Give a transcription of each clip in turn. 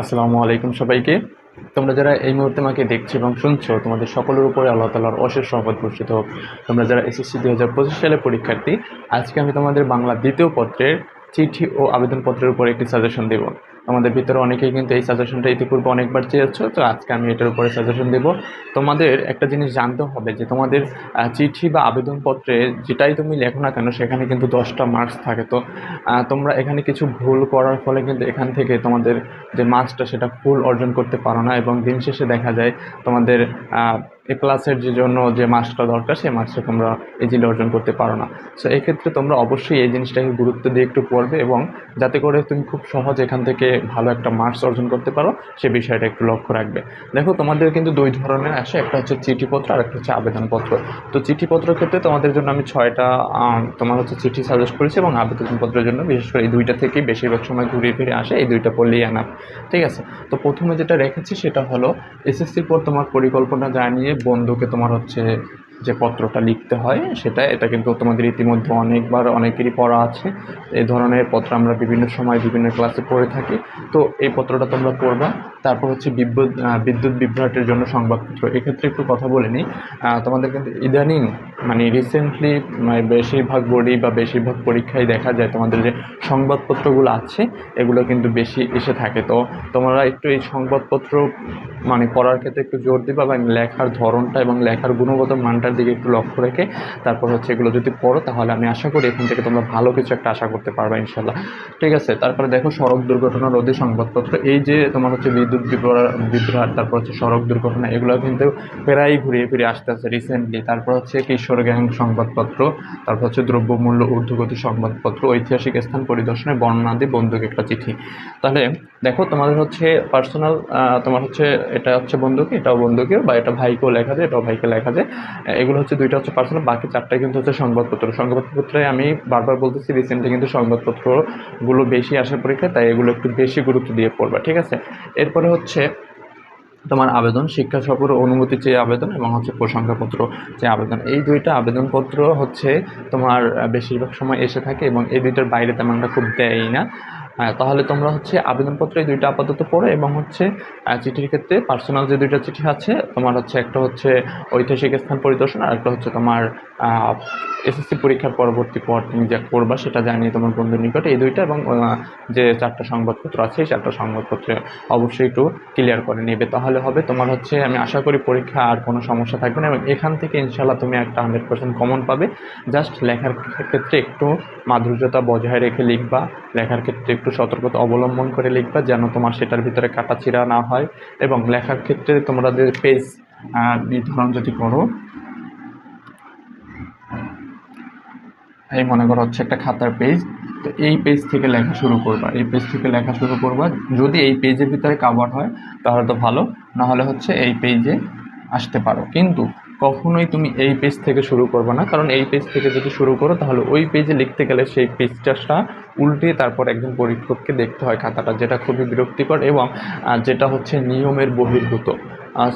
আসসালামু আলাইকুম সবাইকে। তোমরা যারা এই মুহূর্তে আমাকে দেখছ এবং শুনছো, তোমাদের সকলের উপরে আল্লাহ তালার অশেষ সম্পদ বর্ষিত হোক। তোমরা যারা এসএসসি দু হাজার পঁচিশ সালের পরীক্ষার্থী, আজকে আমি তোমাদের বাংলা দ্বিতীয় পত্রের চিঠি ও আবেদনপত্রের উপর একটি সাজেশন দেব। আমাদের ভিতরে অনেকেই কিন্তু এই সাজেশনটা ইতিপূর্বে অনেকবার চেয়েছো, তো আজকে আমি এটার উপরে সাজেশন দেব। তোমাদের একটা জিনিস জানতে হবে যে তোমাদের চিঠি বা আবেদনপত্রে যেটাই তুমি লেখো না কেন, সেখানে কিন্তু দশটা মার্কস থাকে। তো তোমরা এখানে কিছু ভুল করার ফলে কিন্তু এখান থেকে তোমাদের যে মার্কসটা সেটা ফুল অর্জন করতে পারো না এবং দিন শেষে দেখা যায় তোমাদের এ ক্লাসের যে জন্য যে মার্কসটা দরকার, সেই মার্কসটা তোমরা ইজিলি অর্জন করতে পারো না। সো এক্ষেত্রে তোমরা অবশ্যই এই জিনিসটাকে গুরুত্ব দিয়ে একটু পড়বে এবং যাতে করে তুমি খুব সহজ এখান থেকে ভালো একটা মার্কস অর্জন করতে পারো, সে বিষয়টা একটু লক্ষ্য রাখবে। দেখো, তোমাদের কিন্তু দুই ধরনের আসে, একটা হচ্ছে চিঠিপত্র আর একটা হচ্ছে আবেদনপত্র। তো চিঠিপত্রের ক্ষেত্রে তোমাদের জন্য আমি ছয়টা তোমার হচ্ছে চিঠি সাজেস্ট করেছি এবং আবেদনপত্রের জন্য বিশেষ করে এই দুইটা থেকেই বেশিরভাগ সময় ঘুরিয়ে ফিরে আসে, এই দুইটা পড়লেই আনা ঠিক আছে? তো প্রথমে যেটা রেখেছি সেটা হলো, এসএসসির পর তোমার পরিকল্পনা জানিয়ে বন্ধুকে তোমার হচ্ছে যে পত্রটা লিখতে হয়, সেটা, এটা কিন্তু তোমাদের ইতিমধ্যে অনেকবার, অনেকেরই পড়া আছে। এই ধরনের পত্র আমরা বিভিন্ন সময় বিভিন্ন ক্লাসে পড়ে থাকি। তো এই পত্রটা তোমরা পড়বা। তারপর হচ্ছে বিদ্যুৎ বিদ্যুৎ বিভ্রাটের জন্য সংবাদপত্র। এক্ষেত্রে একটু কথা বলে নিই। তোমাদের কিন্তু ইদানিং মানে রিসেন্টলি মানে বেশিরভাগ বোর্ডেই বা বেশিরভাগ পরীক্ষায় দেখা যায় তোমাদের যে সংবাদপত্রগুলো আছে, এগুলো কিন্তু বেশি এসে থাকে। তো তোমরা একটু এই সংবাদপত্র মানে পড়ার ক্ষেত্রে একটু জোর দিবা এবং লেখার ধরনটা এবং লেখার গুণগত মানটার দিকে একটু লক্ষ্য রেখে তারপর হচ্ছে এগুলো যদি পড়ো তাহলে আমি আশা করি এখান থেকে তোমরা ভালো কিছু একটা আশা করতে পারবে ইনশাল্লাহ ঠিক আছে, তারপরে দেখো সড়ক দুর্ঘটনা রোধে সংবাদপত্র। এই যে তোমার হচ্ছে বিদ্যুৎ বিভ্রা- বিভ্রাট, তারপর হচ্ছে সড়ক দুর্ঘটনা, এগুলো কিন্তু প্রায়ই ঘুরিয়ে ফিরে আসতে আছে রিসেন্টলি তারপর হচ্ছে কিশোর গ্যাং সংবাদপত্র, তারপর হচ্ছে দ্রব্যমূল্য ঊর্ধ্বগতি সংবাদপত্র, ঐতিহাসিক স্থান পরিদর্শনের বর্ণনাদি বন্ধুকে একটা চিঠি। তাহলে দেখো, তোমাদের হচ্ছে পার্সোনাল তোমার হচ্ছে এটা হচ্ছে বন্ধুকে এটাও বন্ধুকে বা এটা ভাইকেও লেখা যায়, এটাও ভাইকে লেখা যায়। এগুলো হচ্ছে দুইটা হচ্ছে পার্সোনাল বাকি চারটা কিন্তু হচ্ছে সংবাদপত্র। সংবাদপত্রে আমি বারবার বলতেছি রিসেন্টলি কিন্তু সংবাদপত্রগুলো বেশি আসে পরীক্ষায়, তাই এগুলো একটু বেশি গুরুত্ব দিয়ে পড়বা, ঠিক আছে? এরপরে হচ্ছে তোমার আবেদন, শিক্ষা সফর অনুমতি চেয়ে আবেদন এবং হচ্ছে প্রশংসাপত্র চেয়ে আবেদন। এই দুইটা আবেদনপত্র হচ্ছে তোমার বেশিরভাগ সময় এসে থাকে এবং এই দুইটার বাইরে তেমন খুব দেয়ই না। আহ, তাহলে তোমরা হচ্ছে আবেদনপত্র এই দুইটা আপাতত পড়ো এবং হচ্ছে চিঠির ক্ষেত্রে পার্সোনাল যে দুইটা চিঠি আছে তোমার হচ্ছে একটা হচ্ছে ঐতিহাসিক স্থান পরিদর্শন আর একটা হচ্ছে তোমার এসএসসি পরীক্ষার পরবর্তী পর তুমি যা করবা সেটা জানিয়ে তোমার বন্ধুর নিকটে এই দুইটা এবং যে চারটা সংবাদপত্র আছে এই চারটা সংবাদপত্রে অবশ্যই একটু ক্লিয়ার করে নেবে। তাহলে হবে তোমার হচ্ছে আমি আশা করি পরীক্ষা আর কোনো সমস্যা থাকবে না এবং এখান থেকে ইনশাল্লাহ তুমি একটা হান্ড্রেড পার্সেন্ট কমন পাবে। জাস্ট লেখার ক্ষেত্রে একটু মাধুর্যতা বজায় রেখে লিখবা। লেখার ক্ষেত্রে একটু সতর্কতা অবলম্বন করে লিখবা যেন তোমার সেটার ভিতরে কাটাছিড়া না হয় এবং লেখার ক্ষেত্রে তোমরা যে পেজ নির্ধারণ যদি করো। এই মনে করো হচ্ছে একটা খাতার পেজ, তো এই পেজ থেকে লেখা শুরু করবা। এই পেজ থেকে লেখা শুরু করবা। যদি এই পেজের ভিতরে কাভার হয়, তাহলে তো ভালো। না হলে হচ্ছে এই পেজে আসতে পারো। কিন্তু কখনোই তুমি এই পেজ থেকে শুরু করবে না। কারণ এই পেজ থেকে যদি শুরু করো, তাহলে ওই পেজে লিখতে গেলে সেই পেজটা উল্টে তারপর একজন পরীক্ষককে দেখতে হয় খাতাটা, যেটা খুবই বিরক্তিকর এবং যেটা হচ্ছে নিয়মের বহির্ভূত।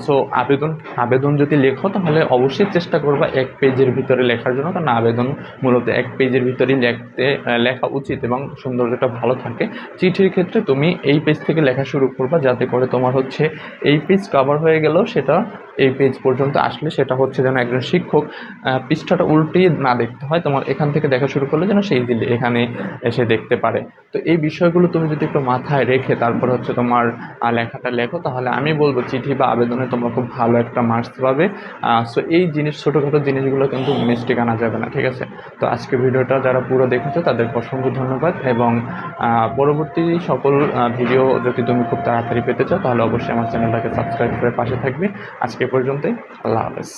সো আবেদন আবেদন যদি লেখো, তাহলে অবশ্যই চেষ্টা করবা এক পেজের ভিতরে লেখার জন্য। কারণ আবেদন মূলত এক পেজের ভিতরেই লেখতে লেখা উচিত এবং সৌন্দর্যটা ভালো থাকে। চিঠির ক্ষেত্রে তুমি এই পেজ থেকে লেখা শুরু করবা, যাতে করে তোমার হচ্ছে এই পেজ কভার হয়ে গেলেও সেটা এই পেজ পর্যন্ত আসলে সেটা হচ্ছে যেন একজন শিক্ষক পৃষ্ঠাটা উল্টিয়ে না দেখতে হয়। তোমার এখান থেকে দেখা শুরু করলে যেন সেই এখানে এসে দেখতে পারে। তো এই বিষয়গুলো তুমি যদি একটু মাথায় রেখে তারপর হচ্ছে তোমার লেখাটা লেখো, তাহলে আমি বলব চিঠি বা আবেদনে তোমরা খুব ভালো একটা মার্কস পাবে। সো এই জিনিস, ছোটোখাটো জিনিসগুলো কিন্তু মিস্টেক আনা যাবে না, ঠিক আছে? তো আজকে ভিডিওটা যারা পুরো দেখেছ, তাদেরকে অসংখ্য ধন্যবাদ এবং পরবর্তী সকল ভিডিও যদি তুমি খুব তাড়াতাড়ি পেতে চাও, তাহলে অবশ্যই আমার চ্যানেলটাকে সাবস্ক্রাইব করে পাশে থাকবে। আজকে এ পর্যন্তই আল্লাহ হাফেজ